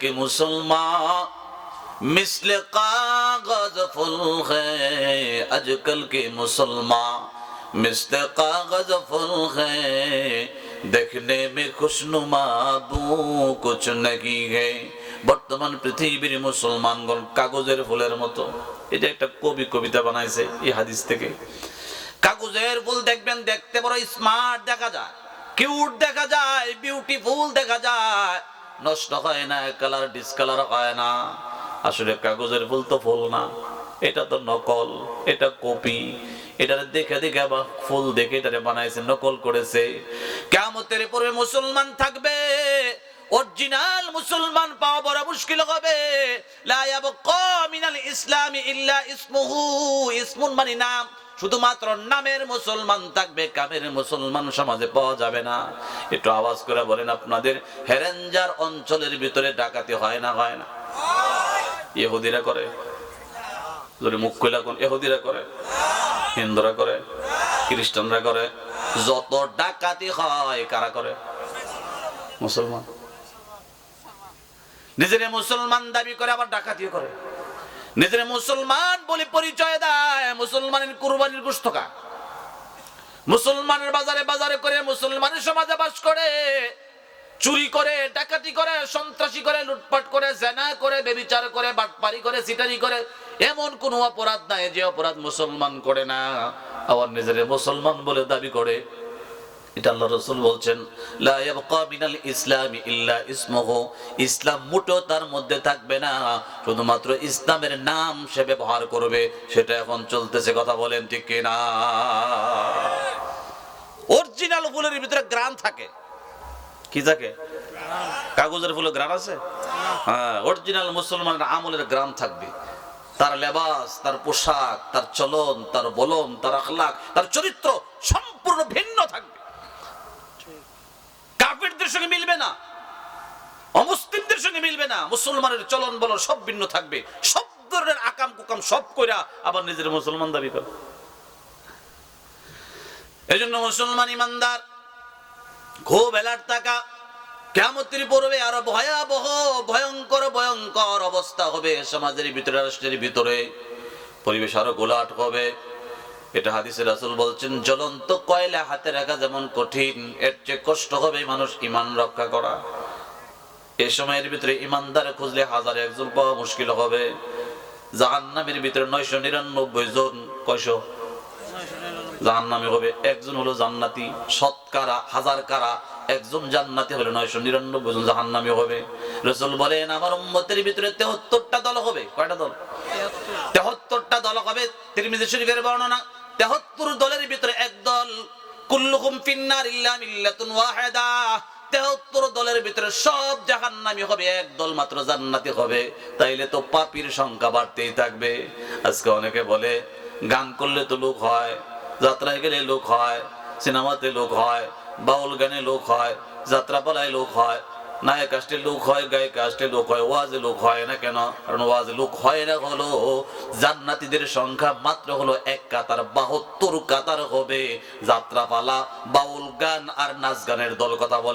کہ مسلمان مثل কাগজ ফুল ہے اج کل کے কাগজ ফুল کاغذ فل ہے دیکھنے میں خوشنما بو کچھ বর্তমান পৃথিবীর মুসলমানগণ কাগজের ফুলের মতো। এটা একটা কবি কবিতা বানাইছে এই হাদিস থেকে। কাগজের ফুল দেখবেন, দেখতে বড় স্মার্ট দেখা যায়। কিউট দেখা যায় বিউটিফুল দেখা যায়। নষ্ট হয় না কালার ডিসকালার হয় না। আসলে কাগজের ফুল তো ফুল না। এটা তো নকল, এটা কপি। এটা দেখে দেখে আবার ফুল দেখে এটা বানাইছে, নকল করেছে। কেমতের পরে মুসলমান থাকবে অরিজিনাল মুসলমান পাওয়া বড় মুশকিল হবে। লা ইয়াবকা মিনাল ইসলামি ইল্লা ইসমুহু, ইসমুন মানে নাম। শুধুমাত্র নামের মুসলমান থাকবে, কামের মুসলমান সমাজে পাওয়া যাবে না। একটু আওয়াজ করে বলেন আপনাদের, হেরেঞ্জার অঞ্চলের ভিতরে ডাকাতি হয় না হয় না? ইহুদিরা করে। যদি মুখ কইলা কোন ইহুদিরা করে। হিন্দুরা করে। খ্রিস্টানরা করে। যত ডাকাতি হয়, কারা করে? মুসলমান। নিজের মুসলমান দাবি করে, আবার ডাকাতিও করে। নিজের মুসলমান বলে পরিচয় দেয়। মুসলমানের কুরবানির খা মুসলমানের বাজারে বাজারে করে মুসলমানের সমাজে বাস করে, চুরি করে, ডাকাতি করে, সন্ত্রাসী করে, লুটপাট করে, জেনা করে, বেবিচার করে, বাটপারি করে, সিটারি করে, এমন কোন অপরাধ নাই যে অপরাধ মুসলমান করে না। আবার নিজের মুসলমান বলে দাবি করে এটা আল্লাহ রসুল বলছেন মিনাল ইসলামি ইল্লা ইসমুহু। ইসলাম মুটো তার মধ্যে থাকবে না, শুধুমাত্র ইসলামের নাম সে ব্যবহার করবে, সেটা এখন চলতেছে, কথা বলেন ঠিক কিনা? অরিজিনাল ফুলের ভিতরে গ্রাম থাকে। কি থাকে? কাগজের ফুলে গ্রাম আছে? হ্যাঁ অরিজিনাল মুসলমানের আমলের গ্রাম থাকবে। তার লেবাস, তার পোশাক, তার চলন, তার বলন, তার আখলাক, তার চরিত্র সম্পূর্ণ ভিন্ন থাকবে। কাফেরদের সঙ্গে মিলবে না। অমুসলিমদের সঙ্গে মিলবে না। মুসলমানের চলন বলন সব ভিন্ন থাকবে। সব ধরনের আকাম কুকাম সব কইরা আবার নিজের মুসলমান দাবি করে এই জন্য মুসলমান ইমানদার, খুব এলার্ট থাকা। কেমতির পূর্বে আরও ভয়াবহ, ভয়ঙ্কর ভয়ঙ্কর অবস্থা হবে সমাজের ভিতরে, রাষ্ট্রের ভিতরে। পরিবেশ আরও গোলাট হবে। এটা হাদিসের রাসুল বলছেন, জ্বলন্ত কয়লা হাতে রাখা যেমন কঠিন, এর চেয়ে কষ্ট হবে মানুষ ইমান রক্ষা করা। এই সময়ের ভিতরে ইমানদার খুঁজলে হাজার একজন পাওয়া মুশকিল হবে। জাহান্নামের ভিতরে নয়শো নিরানব্বই জন, কয়শো? জাহান্নামে হবে একজন হলো জান্নাতি, শতকারা হাজার কারা একজন জান্নাতি হলে নয়শো নিরানব্বই জন জাহান্নামে হবে। রসুল বলেন, আমার উম্মতের ভিতরে তেহত্তরটা দল হবে। কয়টা দল? তেহত্তরটা দল হবে। তিরমিজি শরীফের বর্ণনা তেহত্তর দলের ভিতরে একদল কুল্লুকুম ফিন্নার ইল্লা মিল্লাতুন ওয়াহিদা। তেহত্তর দলের ভিতরে সব জাহান্নামী হবে, এক দল মাত্র জান্নাতি হবে। তাইলে তো পাপির সংখ্যা বাড়তেই থাকবে। আজকে অনেকে বলে, গান করলে তো লোক হয়, যাত্রায় গেলে লোক হয়, সিনেমাতে লোক হয়, বাউল গানে লোক হয় যাত্রা যাত্রাপালায় লোক হয় নায়ক কাজটি লোক হয়, গায়ে আসতে লোক হয়, ওয়াজে লোক হয় না কেন? কারণ ওয়াজে লোক হয় না হলো, জান্নাতিদের সংখ্যা মাত্র হলো এক কাতার, বাহাত্তর কাতার হবে। যাত্রাপালা, বাউল গান আর নাচ গানের দল কথা বলে।